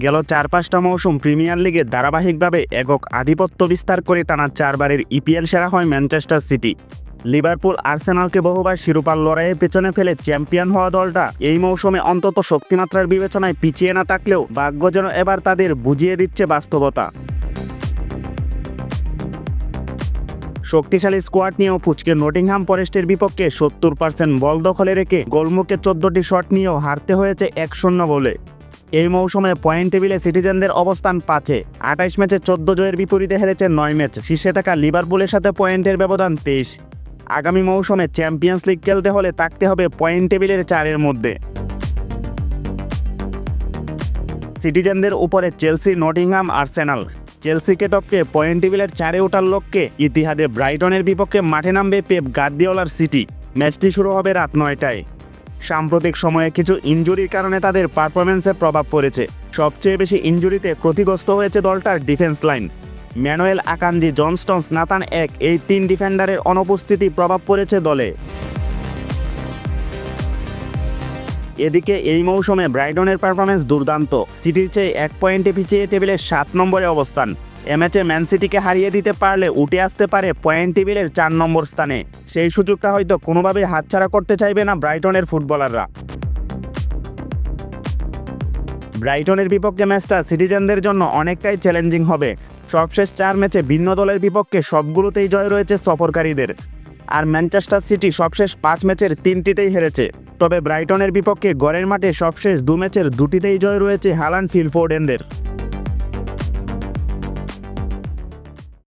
গেল চার পাঁচটা মৌসুম প্রিমিয়ার লিগে ধারাবাহিকভাবে একক আধিপত্য বিস্তার করে টানা চারবারের ইপিএল সেরা হয় ম্যানচেস্টার সিটি। লিভারপুল আর্সেনালকে বহুবার শিরোপার লড়াইয়ের পেছনে ফেলে চ্যাম্পিয়ন হওয়া দলটা এই মৌসুমে অন্তত শক্তিমাত্রার বিবেচনায় পিছিয়ে না থাকলেও ভাগ্য যেন এবার তাদের বুঝিয়ে দিচ্ছে বাস্তবতা। শক্তিশালী স্কোয়াড নিয়েও পুচকে নটিংহাম ফরেস্টের বিপক্ষে সত্তর পার্সেন্ট বল দখলে রেখে গোলমুখে চোদ্দটি শট নিয়েও হারতে হয়েছে এক শূন্য গোলে এই মৌসুমে পয়েন্ট টেবিলে সিটিজেনদের অবস্থান পাঁচে। আঠাইশ ম্যাচে চোদ্দ জয়ের বিপরীতে হেরেছে নয় ম্যাচ। শীর্ষে থাকা লিভারপুলের সাথে পয়েন্টের ব্যবধান তেইশ। আগামী মৌসুমে চ্যাম্পিয়ন্স লিগ খেলতে হলে থাকতে হবে পয়েন্ট টেবিলের চারের মধ্যে। সিটিজেনদের উপরে চেলসি, নটিংহাম, আর্সেনাল। চেলসিকে টপকে পয়েন্ট টেবিলের চারে ওঠার লক্ষ্যে ইতিহাদে ব্রাইটনের বিপক্ষে মাঠে নামবে পেপ গার্দিওলার সিটি। ম্যাচটি শুরু হবে রাত নয়টায়। সাম্প্রতিক সময়ে কিছু ইনজুরির কারণে তাদের পারফরমেন্সে প্রভাব পড়েছে। সবচেয়ে বেশি ইনজুরিতে ক্ষতিগ্রস্ত হয়েছে দলটার defence line Manuel Akanji John Stones Nathan Ake, এই তিন ডিফেন্ডারের অনুপস্থিতি প্রভাব পড়েছে দলে। এদিকে এই মৌসুমে ব্রাইডনের পারফরমেন্স দুর্দান্ত। সিটির চেয়ে এক পয়েন্টে পিছিয়ে টেবিলের সাত নম্বরে অবস্থান। এ ম্যাচে ম্যান সিটিকে হারিয়ে দিতে পারলে উঠে আসতে পারে পয়েন্ট টেবিলের চার নম্বর স্থানে। সেই সুযোগটা হয়তো কোনোভাবেই হাতছাড়া করতে চাইবে না ব্রাইটনের ফুটবলাররা। ব্রাইটনের বিপক্ষে ম্যাচটা সিটিজেনদের জন্য অনেকটাই চ্যালেঞ্জিং হবে। সবশেষ চার ম্যাচে ভিন্ন দলের বিপক্ষে সবগুলোতেই জয় রয়েছে সফরকারীদের। আর ম্যানচেস্টার সিটি সবশেষ পাঁচ ম্যাচের তিনটিতেই হেরেছে। তবে ব্রাইটনের বিপক্ষে গড়ের মাঠে সবশেষ দু ম্যাচের দুটিতেই জয় রয়েছে হালান ফিলফোর্ডেনদের।